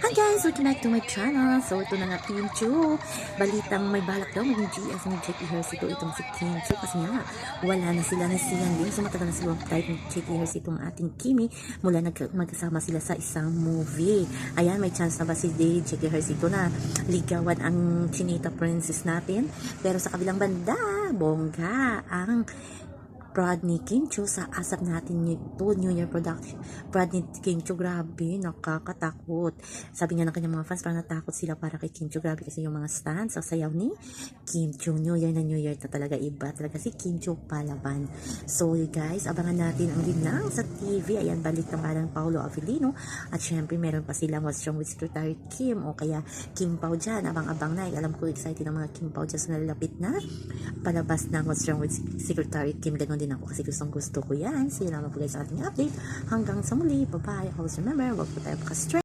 Hi guys! Welcome back to my channel. So ito na nga Kim Chu. Balitang may balak daw maging GS ni Jackie Hersito itong si Kim Chu kasi nga wala na sila ni Sian Lim. So matagal na siguro type ni Jackie Hersito ang ating Kimi mula nag magkasama sila sa isang movie. Ayan, may chance na ba si Day Jackie Hersito na ligawan ang Chinita Princess natin? Pero sa kabilang banda, bongga ang Brad ni Kim Cho sa asap natin nito, New Year production. Brad ni Kim Cho, grabe, nakakatakot. Sabi nga ng kanyang mga fans, parang natakot sila para kay Kim Cho, grabe kasi yung mga stands sa sayaw ni Kim Cho. New Year na New Year na talaga iba. Talaga si Kim Cho palaban. So guys, abangan natin ang ginang sa TV. Ayan, balik ng parang Paolo Avellino. At syempre, meron pa silang What's Wrong with Secretary Kim o kaya Kim Pao dyan. Abang-abang na. Alam ko excited ang mga Kim Pao dyan sa nalalapit na palabas ng What's Wrong with Secretary Kim. Ganon din ako kasi gustong gusto ko yan. See you naman po guys sa ating update. Hanggang sa muli. Bye-bye. Always remember, wag po tayo makastress.